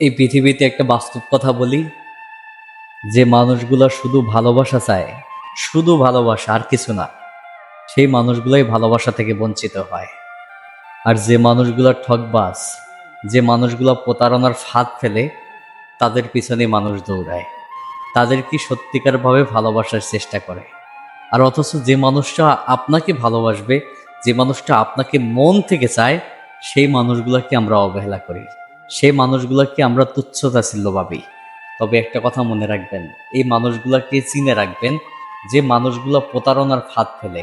এই পৃথিবীতে একটা বাস্তব কথা বলি, যে মানুষগুলো শুধু ভালোবাসা চায়, শুধু ভালোবাসা আর কিছু না, সেই মানুষগুলোই ভালোবাসা থেকে বঞ্চিত হয়। আর যে মানুষগুলো ঠকবাজ যে মানুষগুলো প্রতারণার ফাঁদ ফেলে, তাদের পিছনে মানুষ দৌড়ায়। তাদের কি সত্যিকারভাবে ভালোবাসার চেষ্টা করে? আর অথচ যে মানুষটা আপনাকে ভালোবাসবে, যে মানুষটা আপনাকে মন থেকে চায়, সেই মানুষগুলোকে আমরা অবহেলা করি। সেই মানুষগুলোকে আমরা তুচ্ছতাছিল্য ভাবি তবে একটা কথা মনে রাখবেন, এই মানুষগুলোকে চিনে রাখবেন যে মানুষগুলো প্রতারণার ফাঁদ ফেলে।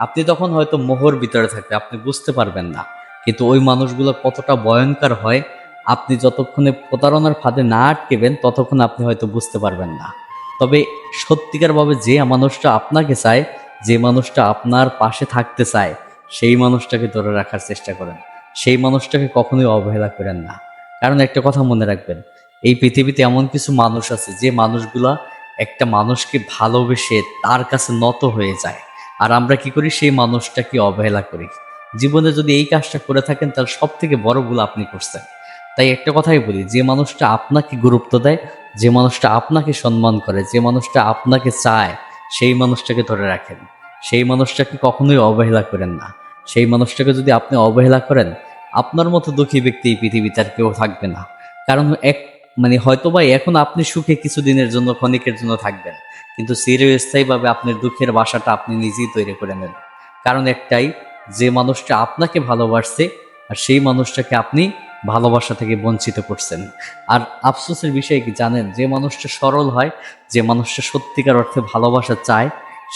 আপনি তখন হয়তো মোহর ভিতরে থাকবে, আপনি বুঝতে পারবেন না। কিন্তু ওই মানুষগুলো কতটা ভয়ঙ্কর হয়, আপনি যতক্ষণে প্রতারণার ফাঁদে না আটকেবেন, ততক্ষণ আপনি হয়তো বুঝতে পারবেন না। তবে সত্যিকারভাবে যে মানুষটা আপনাকে চায়, যে মানুষটা আপনার পাশে থাকতে চায়, সেই মানুষটাকে ধরে রাখার চেষ্টা করেন। সেই মানুষটাকে কখনোই অবহেলা করেন না। কারণ একটা কথা মনে রাখবেন, এই পৃথিবীতে এমন কিছু মানুষ আছে যে মানুষগুলা একটা মানুষকে ভালোবেসে তার কাছে নত হয়ে যায়। আর আমরা কি করি? সেই মানুষটাকে অবহেলা করি। জীবনে যদি এই কাজটা করে থাকেন, তাহলে সব থেকে বড় ভুল আপনি করছেন। তাই একটা কথাই বলি, যে মানুষটা আপনাকে গুরুত্ব দেয়, যে মানুষটা আপনাকে সম্মান করে, যে মানুষটা আপনাকে চায়, সেই মানুষটাকে ধরে রাখেন। সেই মানুষটাকে কখনোই অবহেলা করেন না। সেই মানুষটাকে যদি আপনি অবহেলা করেন আপনার মতো দুঃখী ব্যক্তি এই পৃথিবীতে আর কেউ থাকবে না। কারণ এক মানে হয়তোবা এখন আপনি সুখে কিছুদিনের জন্য, ক্ষণিকের জন্য থাকবেন। কিন্তু চিরস্থায়ীভাবে আপনার দুঃখের বাসাটা আপনি নিজেই তৈরি করে নেন কারণ একটাই, যে মানুষটা আপনাকে ভালোবাসছে, আর সেই মানুষটাকে আপনি ভালোবাসা থেকে বঞ্চিত করছেন। আর আফসোসের বিষয় কি জানেন? যে মানুষটা সরল হয়, যে মানুষটা সত্যিকার অর্থে ভালোবাসা চায়,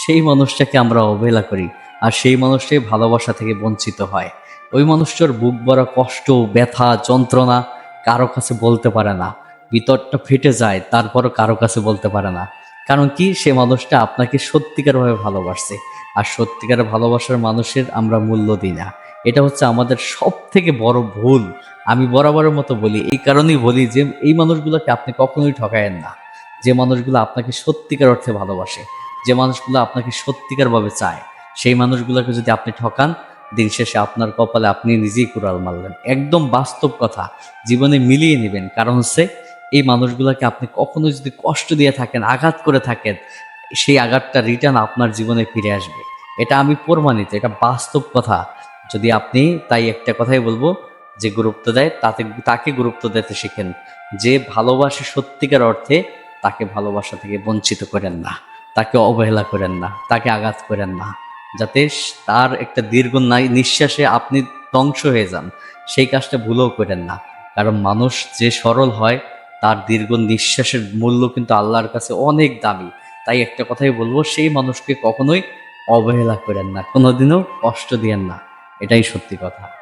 সেই মানুষটাকে আমরা অবহেলা করি। আর সেই মানুষটাই ভালোবাসা থেকে বঞ্চিত হয়। ওই মানুষটার বুক ভরা কষ্ট, ব্যথা, যন্ত্রণা কারও কাছে বলতে পারে না। ভিতরটা ফেটে যায়, তারপরও কারও কাছে বলতে পারে না। কারণ কি? সে মানুষটা আপনাকে সত্যিকারভাবে ভালোবাসছে। আর সত্যিকার ভালোবাসার মানুষের আমরা মূল্য দিই না। এটা হচ্ছে আমাদের সব থেকে বড় ভুল। আমি বরাবরের মতো বলি, এই কারণেই বলি যে, এই মানুষগুলোকে আপনি কখনোই ঠকায়েন না। যে মানুষগুলো আপনাকে সত্যিকার অর্থে ভালোবাসে, যে মানুষগুলো আপনাকে সত্যিকারভাবে চায়, সেই মানুষগুলোকে যদি আপনি ঠকান দিন শেষে আপনার কপালে আপনি নিজেই কুড়াল মারলেন। একদম বাস্তব কথা, জীবনে মিলিয়ে নেবেন। কারণ হচ্ছে, এই মানুষগুলোকে আপনি কখনো যদি কষ্ট দিয়ে থাকেন, আঘাত করে থাকেন, সেই আঘাতটা রিটার্ন আপনার জীবনে ফিরে আসবে। এটা আমি প্রমাণিত, এটা বাস্তব কথা। যদি আপনি, তাই একটা কথাই বলব, যে গুরুত্ব দেয়, তাতে, তাকে গুরুত্ব দিতে শিখেন। যে ভালোবাসে সত্যিকার অর্থে, তাকে ভালোবাসা থেকে বঞ্চিত করেন না। তাকে অবহেলা করেন না, তাকে আঘাত করেন না। যাতে তার একটা দীর্ঘ নিঃশ্বাসে আপনি ধ্বংস হয়ে যান। সেই কাজটা ভুলেও করেন না। কারণ মানুষ যে সরল হয়, তার দীর্ঘ নিঃশ্বাসের মূল্য কিন্তু আল্লাহর কাছে অনেক দামি। তাই একটা কথাই বলব, সেই মানুষকে কখনোই অবহেলা করেন না। কোনোদিনও কষ্ট দিয়েন না। এটাই সত্যি কথা।